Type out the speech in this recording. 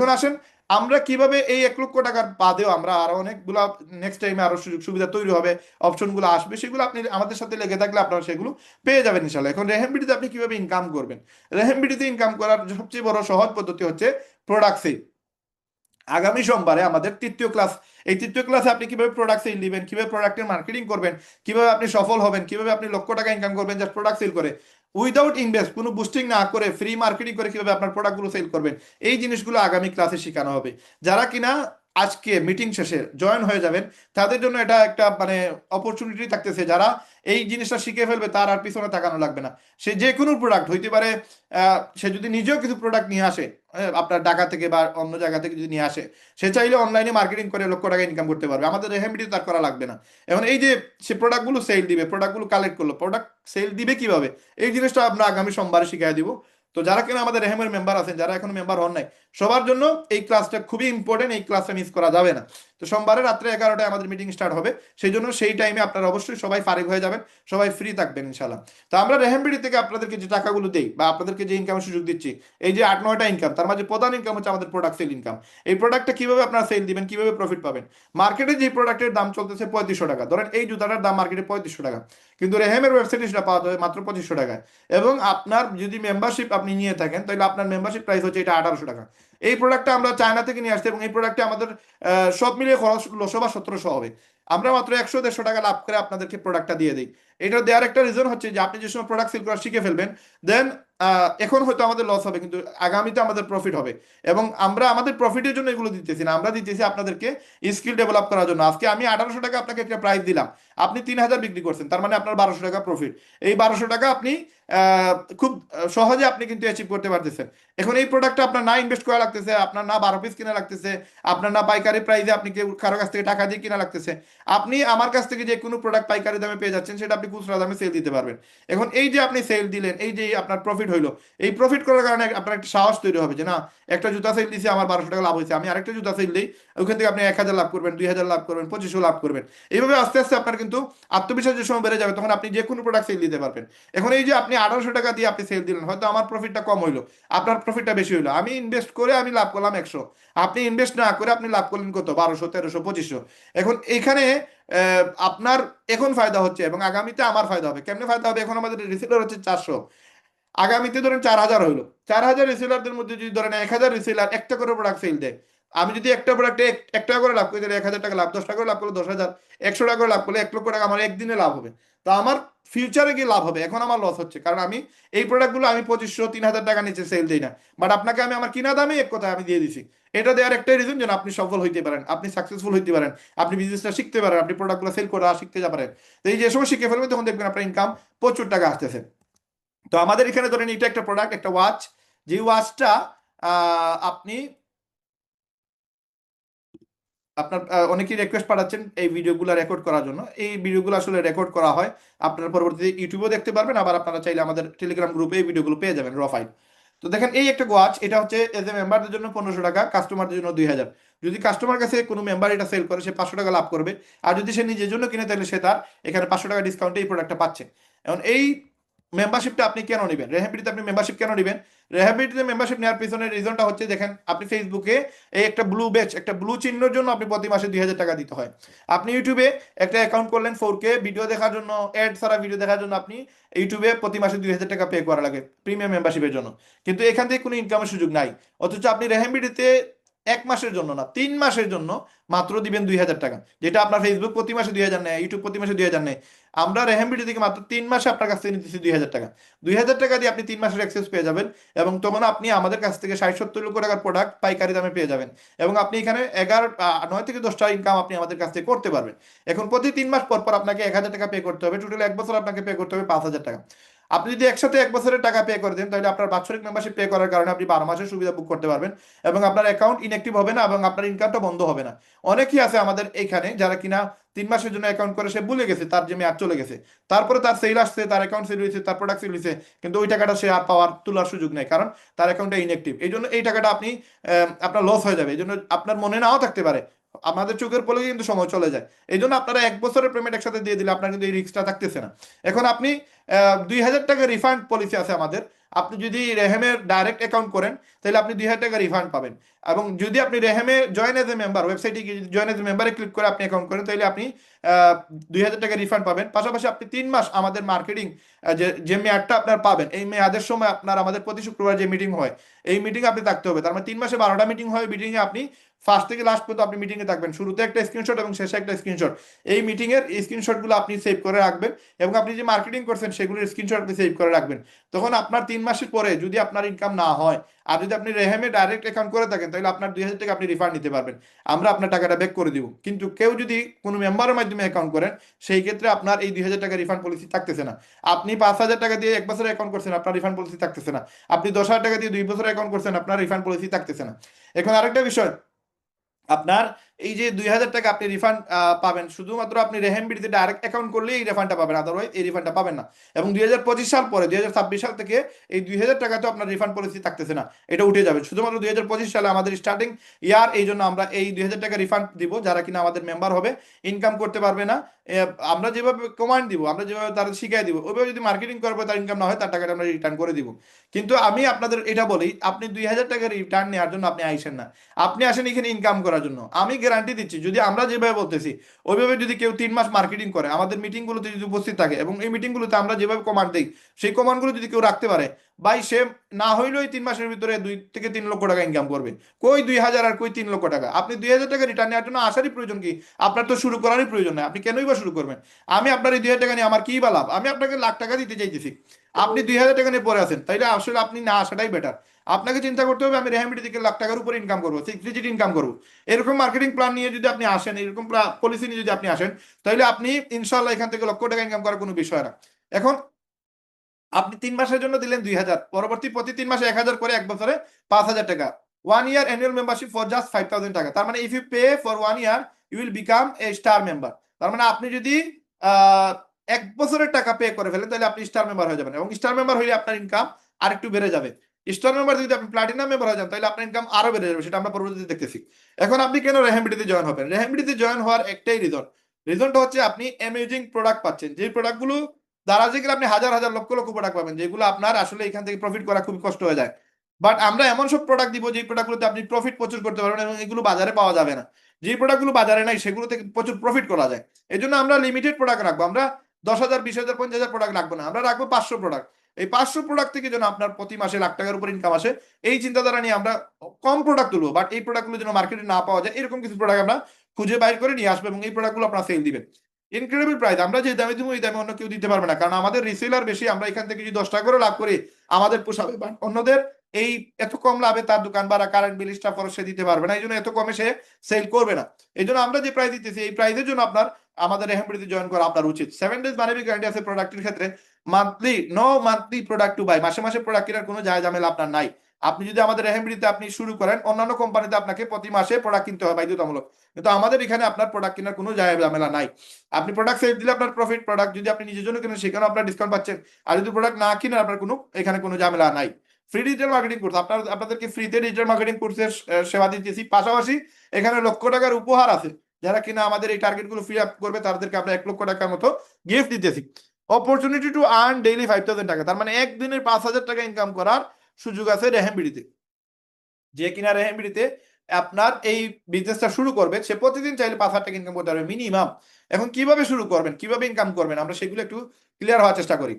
এখন আসেন, আমরা কীভাবে এই এক লক্ষ টাকার বাদেও আমরা আরও অনেকগুলো নেক্সট টাইমে আরও সুযোগ সুবিধা তৈরি হবে অপশনগুলো আসবে, সেগুলো আপনি আমাদের সাথে লেগে থাকলে আপনারা সেগুলো পেয়ে যাবেন ইনশাল্লাহ এখন রেহেমবিডিতে আপনি কীভাবে ইনকাম করবেন? রেহেমবিডিতে ইনকাম করার সবচেয়ে বড় সহজ পদ্ধতি হচ্ছে প্রোডাক্ট সেল আগামী সোমবারে আমাদের তৃতীয় ক্লাস এই তৃতীয় ক্লাসে আপনি কীভাবে প্রোডাক্ট সেল দিবেন, কীভাবে প্রোডাক্টের মার্কেটিং করবেন, কীভাবে আপনি সফল হবেন, কীভাবে আপনি লক্ষ টাকা ইনকাম করবেন জাস্ট প্রোডাক্ট সেল করে। উইদাউট ইনভেস্ট কোনো বুস্টিং না করে ফ্রি মার্কেটিং করে কীভাবে আপনার প্রোডাক্টগুলো সেল করবেন? এই জিনিসগুলো আগামী ক্লাসে শেখানো হবে। যারা কিনা আজকে মিটিং শেষে জয়েন হয়ে যাবেন। তাদের জন্য এটা একটা মানে অপরচুনিটি থাকতেছে যারা এই জিনিসটা শিখে ফেলবে তার আর পিছনে তাকানো লাগবে না। সে যে কোনো প্রোডাক্ট হইতে পারে সে যদি নিজেও কিছু প্রোডাক্ট নিয়ে আসে হ্যাঁ, আপনার ঢাকা থেকে বা অন্য জায়গা থেকে যদি নিয়ে আসে সে চাইলে অনলাইনে মার্কেটিং করে লক্ষ টাকা ইনকাম করতে পারবে। আমাদের রেহেমিটি তার করা লাগবে না। এখন এই যে সে প্রোডাক্টগুলো সেল দিবে প্রোডাক্টগুলো কালেক্ট করল প্রোডাক্ট সেল দিবে কীভাবে? এই জিনিসটা আমরা আগামী সোমবারে শিখিয়ে দিব। তো যারা কিনা আমাদের রেহেমের মেম্বার আছেন যারা এখনও মেম্বার হন নাই সবার জন্য এই ক্লাসটা খুবই ইম্পর্টেন্ট এই ক্লাসটা মিস করা যাবে না। তো সোমবারে রাত্রে এগারোটায় আমাদের মিটিং স্টার্ট হবে। সেই জন্য সেই টাইমে আপনারা অবশ্যই সবাই ফারিগ হয়ে যাবেন, সবাই ফ্রি থাকবেন ইনশাল্লাহ তো আমরা রেহেমবিডি থেকে আপনাদেরকে যে টাকাগুলো দেই বা আপনাদেরকে যে ইনকামের সুযোগ দিচ্ছি, এই যে আট নয়টা ইনকাম তার মাঝে প্রধান ইনকাম হচ্ছে আমাদের প্রোডাক্ট সেল ইনকাম এই প্রোডাক্টটা কীভাবে আপনারা সেল দিবেন, কীভাবে প্রফিট পাবেন? মার্কেটে যে প্রোডাক্টের দাম চলতেছে পঁয়ত্রিশশো টাকা। ধরেন এই জুতাটার দাম মার্কেটে পঁয়ত্রিশশো টাকা। কিন্তু রেহেমের ওয়েবসাইটে সেটা পাওয়া যাবে মাত্র পঁচিশশো টাকায়। এবং আপনার যদি মেম্বারশিপ আপনি নিয়ে থাকেন, তাহলে আপনার মেম্বারশিপ প্রাইস হচ্ছে এটা আঠারোশো টাকা। এই প্রোডাক্টটা আমরা চায়না থেকে নিয়ে আসছি এবং এই প্রোডাক্টে আমাদের সব মিলিয়ে খরচ ষোলোশো বা সতেরোশো হবে। আমরা মাত্র একশো দেড়শো টাকা লাভ করে আপনাদেরকে প্রোডাক্টটা দিয়ে দিই। এটা দেওয়ার একটা রিজন হচ্ছে যে আপনি যে সময় প্রোডাক্ট সেল করা শিখে ফেলবেন দেন এখন হয়তো আমাদের লস হবে, কিন্তু আগামীতে আমাদের প্রফিট হবে। এবং আমরা আমাদের প্রফিটের জন্য এগুলো দিতেছি না। আমরা দিতেছি আপনাদেরকে স্কিল ডেভেলপ করার জন্য। আজকে আমি আঠারোশো টাকা আপনাকে একটা প্রাইস দিলাম। আপনি তিন হাজার বিক্রি করছেন, তার মানে আপনার বারোশো টাকা প্রফিট এই বারোশো টাকা আপনি খুব সহজে আপনি কিন্তু অ্যাচিভ করতে পারতেছেন। এখন এই প্রোডাক্টটা আপনার না ইনভেস্ট করা লাগতেছে, আপনার না বারো পিস কিনা লাগতেছে, আপনার না পাইকারি প্রাইসে আপনি কেউ কারও কাছ থেকে টাকা দিয়ে কিনা লাগতেছে, আপনি আমার কাছ থেকে যে কোনো প্রোডাক্ট পাইকারি দামে পেয়ে যাচ্ছেন, সেটা আপনি খুচরা দামে সেল দিতে পারবেন। এখন এই যে আপনি সেল দিলেন, এই যে আপনার প্রফিট হইল, এই প্রফিট করার কারণে আপনার একটা সাহস তৈরি হবে যে, না, একটা জুতা সেল দিয়েছি আমার বারোশো টাকা লাভ হয়েছে, আমি আরেকটা জুতা সেল দিই ওখান থেকে আপনি এক হাজার লাভ করবেন, দুই হাজার লাভ করবেন, পঁচিশশো লাভ করবেন। এইভাবে আস্তে আস্তে আপনার কিন্তু আত্মবিশ্বাস যে সময় বেড়ে যাবে, তখন আপনি যে কোনো প্রোডাক্ট সেল দিতে পারবেন। এখন এই যে আপনি আঠারোশো টাকা দিয়ে আপনি সেল দিলেন হয়তো আমার প্রফিটটা কম হইল আপনার প্রফিটটা বেশি হইল। আমি ইনভেস্ট করে আমি লাভ করলাম একশো। আপনি ইনভেস্ট না করে আপনি লাভ করলেন কত? বারোশো তেরোশো পঁচিশশো। এখন আহ, আপনার এখন ফায়দা হচ্ছে এবং আগামীতে আমার ফায়দা হবে। কেমনে ফায়দা হবে? এখন আমাদের রিসেলার হচ্ছে চারশো। আগামীতে ধরেন চার হাজার হইল। চার হাজার রিসেলারদের মধ্যে যদি ধরেন এক হাজার রিসেলার একটা করে প্রোডাক্ট সেল দেয় আমি যদি একটা প্রোডাক্টে এক টাকা করে লাভ করি, তাহলে এক হাজার টাকা লাভ, দশ টাকা করে লাভ করলে দশ হাজার, একশো টাকা করে লাভ করলে এক লক্ষ টাকা আমার একদিনে লাভ হবে। তো আমার ফিউচারে গিয়ে লাভ হবে, এখন আমার লস হচ্ছে। কারণ আমি এই প্রোডাক্টগুলো আমি পঁচিশশো, তিন হাজার টাকা নিচে সেল দিই না। বাট আপনাকে আমি আমার কিনা দামে এক কথায় আমি দিয়ে দিছি। এটা দেওয়ার একটাই রিজন যেন আপনি সফল হইতে পারেন, আপনি সাকসেসফুল হইতে পারেন, আপনি বিজনেসটা শিখতে পারেন, আপনি প্রোডাক্টগুলো সেল করা শিখতে যা পারেন। তো এই যে সময় শিখে ফেলবেন তখন দেখবেন আপনার ইনকাম প্রচুর টাকা আসতেছে। তো আমাদের এখানে ধরেন এটা একটা প্রোডাক্ট একটা ওয়াচ যে ওয়াচটা আপনি আপনার অনেকেই রিকোয়েস্ট পাঠাচ্ছেন এই ভিডিওগুলো রেকর্ড করার জন্য। এই ভিডিওগুলো আসলে রেকর্ড করা হয় আপনারা পরবর্তীতে ইউটিউবেও দেখতে পারবেন, আবার আপনারা চাইলে আমাদের টেলিগ্রাম গ্রুপে এই ভিডিওগুলো পেয়ে যাবেন র তো দেখেন, এই একটা ওয়াচ এটা হচ্ছে এজ এ মেম্বারদের জন্য পনেরোশো টাকা কাস্টমারদের জন্য দুই হাজার। যদি কাস্টমার কাছে কোনো মেম্বার এটা সেল করে, সে পাঁচশো টাকা লাভ করবে। আর যদি সে নিজের জন্য কিনে, তাহলে সে তার এখানে পাঁচশো টাকা ডিসকাউন্টে এই প্রোডাক্টটা পাচ্ছে। এখন এই মেম্বারশিপটা আপনি কেন নেবেন? রেহাবিলিতে আপনি মেম্বারশিপ কেন নেবেন? রেহাবিলিটিতে মেম্বারশিপ নেওয়ার পিছনে রিজনটা হচ্ছে, দেখেন, আপনি ফেসবুকে এই একটা ব্লু ব্যাচ একটা ব্লু চিহ্নর জন্য আপনি প্রতি মাসে দুই হাজার টাকা দিতে হয়। আপনি ইউটিউবে একটা অ্যাকাউন্ট করলেন ফোর কে ভিডিও দেখার জন্য অ্যাড ছাড়া ভিডিও দেখার জন্য আপনি ইউটিউবে প্রতি মাসে দুই হাজার টাকা পে করা লাগে প্রিমিয়াম মেম্বারশিপের জন্য। কিন্তু এখান থেকে কোনো ইনকামের সুযোগ নাই। অথচ আপনি রেহাবিলিতে এক মাসের জন্য না, তিন মাসের জন্য মাত্র দিবেন দুই হাজার টাকা। যেটা আপনার ফেসবুক প্রতি মাসে দুই হাজার নেয় ইউটিউব প্রতি মাসে দুই হাজার নেয়। আমরা রেহামবিডি থেকে মাত্র তিন মাসে আপনার কাছ থেকে নিতেছি দুই হাজার টাকা। দুই হাজার টাকা দিয়ে আপনি তিন মাসের অ্যাক্সেস পেয়ে যাবেন এবং তখন আপনি আমাদের কাছ থেকে ষাট সত্তর লক্ষ টাকার প্রোডাক্ট পাইকারি দামে পেয়ে যাবেন। এবং আপনি এখানে এগারো নয় থেকে দশটা ইনকাম আপনি আমাদের কাছ থেকে করতে পারবেন। এখন প্রতি তিন মাস পর পর আপনাকে এক হাজার টাকা পে করতে হবে। টোটাল এক বছর আপনাকে পে করতে হবে পাঁচ হাজার টাকা। আপনি যদি একসাথে এক বছরের টাকা পে করে দেন, তাহলে আপনার বাৎসরিক মেম্বারশিপ পে করার কারণে আপনি বারো মাসের সুবিধা বুক করতে পারবেন এবং আপনার অ্যাকাউন্ট ইনঅ্যাক্টিভ হবে না এবং আপনার ইনকামটা বন্ধ হবে না। অনেকেই আছে আমাদের এখানে যারা কিনা তিন মাসের জন্য অ্যাকাউন্ট করে, সে ভুলে গেছে, তার যে মেয়াদ চলে গেছে। তারপরে তার সেল আসছে, তার অ্যাকাউন্ট সেল হয়েছে, তার প্রোডাক্ট সেল হয়েছে, কিন্তু ওই টাকাটা সে আর পাওয়ার তোলার সুযোগ নেই, কারণ তার অ্যাকাউন্টটা ইনঅ্যাক্টিভ এই জন্য এই টাকাটা আপনি আপনার লস হয়ে যাবে। এই জন্য আপনার মনে নাও থাকতে পারে আমাদের চোখের পলে কিন্তু সময় চলে যায়। এই জন্য আপনারা এক বছরের পেমেন্ট একসাথে দিয়ে দিলে আপনার কিন্তু এই রিস্কটা থাকতেছে না। এখন আপনি দুই হাজার টাকা রিফান্ড পলিসি আছে আমাদের। আপনি যদি রেহেমের ডাইরেক্ট অ্যাকাউন্ট করেন, তাহলে আপনি দুই হাজার টাকা রিফান্ড পাবেন। এবং যদি আপনি রেহেমে জয়েন এজ এ মেম্বার ওয়েবসাইটে গিয়ে জয়েন এজ এ মেম্বারে ক্লিক করে আপনি অ্যাকাউন্ট করেন, তাহলে আপনি দুই হাজার টাকা রিফান্ড পাবেন। পাশাপাশি আপনি তিন মাস আমাদের মার্কেটিং যে যে মেয়াদটা আপনার পাবেন, এই মেয়াদের সময় আপনার আমাদের প্রতি শুক্রবার যে মিটিং হয়, এই মিটিং আপনি থাকতে হবে। তার মানে তিন মাসে বারোটা মিটিং হয় মিটিংয়ে আপনি ফার্স্ট থেকে লাস্ট পর্যন্ত আপনি মিটিংয়ে থাকবেন। শুরুতে একটা স্ক্রিনশট এবং শেষে একটা স্ক্রিনশট এই মিটিংয়ের স্ক্রিনশটগুলো আপনি সেভ করে রাখবেন এবং আপনি যে মার্কেটিং করছেন সেগুলোর স্ক্রিনশট আপনি সেভ করে রাখবেন। তখন আপনার তিন মাসের পরে যদি আপনার ইনকাম না হয় আর যদি আপনি রেহেমে ডাইরেক্ট অ্যাকাউন্ট করে থাকেন, তাহলে আপনার দুই হাজার টাকা আপনি রিফান্ড নিতে পারবেন। আমরা আপনার টাকাটা ব্যাক করে দিব। কিন্তু কেউ যদি কোনো মেম্বারের মাধ্যমে অ্যাকাউন্ট করেন, সেই ক্ষেত্রে আপনার এই দুই হাজার টাকা রিফান্ড পলিসি থাকতেছে না। আপনি পাঁচ হাজার টাকা দিয়ে এক বছর অ্যাকাউন্ট করছেন, আপনার রিফান্ড পলিসি থাকতেছে না। আপনি দশ হাজার টাকা দিয়ে দুই বছর অ্যাকাউন্ট করছেন, আপনার রিফান্ড পলিসি থাকতেছে না। এখন আরেকটা বিষয় আপনার এই যে দুই হাজার টাকা আপনি রিফান্ড পাবেন, শুধুমাত্র আপনি রেহেমবিডিতে ডাইরেক্ট অ্যাকাউন্ট করলে এই রিফান্ডটা পাবেন আদারওয়াইজ এই রিফান্ডটা পাবেন না। এবং দুই হাজার পঁচিশ সাল পরে, দুই হাজার ছাব্বিশ সাল থেকে এই দুই হাজার টাকা তো আপনার রিফান্ড পলিসি থাকতেছে না, এটা উঠে যাবে। শুধুমাত্র দুই হাজার পঁচিশ সালে আমাদের স্টার্টিং ইয়ার এই জন্য আমরা এই দুই হাজার টাকা রিফান্ড দিব, যারা কিনা আমাদের মেম্বার হবে ইনকাম করতে পারবে না। আমরা যেভাবে কমান্ড দিব, আমরা যেভাবে তারা শিখাই দিব, ওইভাবে যদি মার্কেটিং করবে তার ইনকাম না হয়, তার টাকাটা আমরা রিটার্ন করে দিব। কিন্তু আমি আপনাদের এটা বলি, আপনি দুই হাজার টাকা রিটার্ন নেওয়ার জন্য আপনি আইসেন না। আপনি আসেন এখানে ইনকাম করার জন্য। আমি গ্যারান্টি দিচ্ছি। যদি আমরা যেভাবে বলতেছি, ওইভাবে যদি কেউ তিন মাস মার্কেটিং করে, আমাদের মিটিংগুলোতে যদি উপস্থিত থাকে এবং এই মিটিংগুলোতে আমরা যেভাবে কমান্ড দিই, সেই কমান্ডগুলো যদি কেউ রাখতে পারে বাই সে না হইলেও তিন মাসের ভিতরে দুই থেকে তিন লক্ষ টাকা ইনকাম করবে। কই দুই হাজার আর কই তিন লক্ষ টাকা? আপনি দুই হাজার টাকা রিটার্ন নেওয়ার জন্য আসারই প্রয়োজন কি? আপনার তো শুরু করারই প্রয়োজন নাই। আপনি কেনই বা শুরু করবেন? আমি আপনার এই দুই হাজার টাকা নিয়ে আমার কি বা লাভ? আমি আপনাকে লাখ টাকা দিতে চাইতেছি। আপনি দুই হাজার টাকা নিয়ে পরে আছেন, তাইলে আসলে আপনি না আসাটাই বেটার আপনাকে চিন্তা করতে হবে, আমি রেহামিটি থেকে লাখ টাকার উপরে ইনকাম করব সিক্স ডিজিট ইনকাম করব। এরকম মার্কেটিং প্ল্যান নিয়ে যদি আপনি আসেন, এরকম পলিসি নিয়ে যদি আপনি আসেন তাহলে আপনি ইনশাল্লাহ এখান থেকে লক্ষ টাকা ইনকাম করার কোনো বিষয় না। এখন আপনি তিন মাসের জন্য দিলেন দুই হাজার, পরবর্তী প্রতি তিন মাসে এক হাজার করে এক বছরে পাঁচ হাজার টাকা। One year annual membership for just five thousand taka. তার মানে if you pay for one year you will become a star member তার মানে আপনি যদি এক বছরের টাকা পে করে ফেলেন, তাহলে আপনি স্টার মেম্বার হয়ে যাবেন এবং স্টার মেম্বার হলে আপনার ইনকাম আর একটু বেড়ে যাবে। স্টার মেম্বার যদি আপনি প্লাটিনাম মেম্বার হয়ে যান, তাহলে আপনার ইনকাম আরও বেড়ে যাবে, সেটা আমরা পরবর্তীতে দেখতেছি। এখন আপনি কেন রেহেমবিটিতে জয়েন হবেন? রেহেমবিটিতে জয়েন হওয়ার একটাই রিজন রিজনটা হচ্ছে আপনি অ্যামেজিং প্রোডাক্ট পাচ্ছেন। যে প্রোডাক্টগুলো দ্বারা যেগুলো আপনি হাজার হাজার, লক্ষ লক্ষ প্রোডাক্ট পাবেন, যেগুলো আপনার আসলে এখান থেকে প্রফিট করা খুবই কষ্ট হয়ে যায়। বাট আমরা এমন সব প্রোডাক্ট দিব যে প্রোডাক্টগুলোতে আপনি প্রফিট প্রচুর করতে পারবেন এবং এগুলো বাজারে পাওয়া যাবে না। যে প্রোডাক্টগুলো বাজারে নাই সেগুলো থেকে প্রচুর প্রফিট করা যায়। এই জন্য আমরা লিমিটেড প্রোডাক্ট রাখব। আমরা দশ হাজার, বিশ হাজার, পঞ্চাশ হাজার প্রোডাক্ট রাখব না। আমরা রাখব পাঁচশো প্রোডাক্ট এই পাঁচশো প্রোডাক্ট থেকে যেন আপনার প্রতি মাসে লাখ টাকার উপর ইনকাম আসে, এই চিন্তাধারা নিয়ে আমরা কম প্রোডাক্ট তুলবো বাট এই প্রোডাক্টগুলো যেন মার্কেটে না পাওয়া যায়, এরকম কিছু প্রোডাক্ট আমরা খুঁজে বাইর করে নিয়ে আসব এবং এই প্রোডাক্টগুলো আপনারা সেল দিবেন। ইনক্রেডিবল প্রাইস আমরা যে দামে দিব, এই দামে অন্য কেউ দিতে পারবে না। কারণ আমাদের রিসেলার বেশি, আমরা এখান থেকে যদি দশ টাকা করে লাভ করি, আমাদের পোষাবে বাট অন্যদের এই এত কম লাভে তার দোকান ভাড়া কারেন্ট বিল স্টাফ সে দিতে পারবে না। এই জন্য এত কমে সে সেল করবে না। এই জন্য আমরা যে প্রাইস দিতেছি, এই প্রাইসের জন্য আপনার, আমাদের রেহেমবিডিতে জয়েন করা আপনার উচিত। সেভেন ডেজ মানবিক গ্যারান্টি আছে প্রোডাক্টের ক্ষেত্রে। Monthly no monthly product to buy মাসে মাসে প্রোডাক্ট কেনার কোনো যায় ঝামেলা আপনার নাই। আপনি যদি আমাদের রেহেমবিডিতে আপনি শুরু করেন, অন্যান্য কোম্পানিতে আপনাকে প্রতি মাসে প্রোডাক্ট কিনতে হয় বাধ্যতামূলক। কিন্তু আমাদের এখানে আপনার প্রোডাক্ট কেনার কোনো যায় ঝামেলা নাই। আপনি প্রোডাক্ট সেল দিলে আপনার প্রফিট প্রোডাক্ট যদি আপনি নিজের জন্য কেনেন সেখানে আপনার ডিসকাউন্ট পাচ্ছেন। আর যদি প্রোডাক্ট না কিনেন, আপনার কোনো, এখানে কোনো ঝামেলা নাই। ফ্রি ডিজিটাল মার্কেটিং কোর্স আপনার, আপনাদেরকে ফ্রিতে ডিজিটাল মার্কেটিং কোর্সের সেবা দিতেছি। পাশাপাশি এখানে লক্ষ টাকার উপহার আছে। যারা কিনা আমাদের এই টার্গেটগুলো ফ্রি আপ করবে, তাদেরকে আমরা এক লক্ষ টাকার মতো গিফট দিতেছি। Opportunity to earn daily five thousand taka. তার মানে একদিনের পাঁচ হাজার টাকা ইনকাম করার সুযোগ আছে রেহেমবিডিতে যে কিনা রেহেমবিডিতে আপনার এই বিজনেসটা শুরু করবে, সে প্রতিদিন চাইলে পাঁচ হাজার টাকা ইনকাম করতে পারবে মিনিমাম এখন কীভাবে শুরু করবেন? কীভাবে ইনকাম করবেন? আমরা সেগুলো একটু ক্লিয়ার হওয়ার চেষ্টা করি।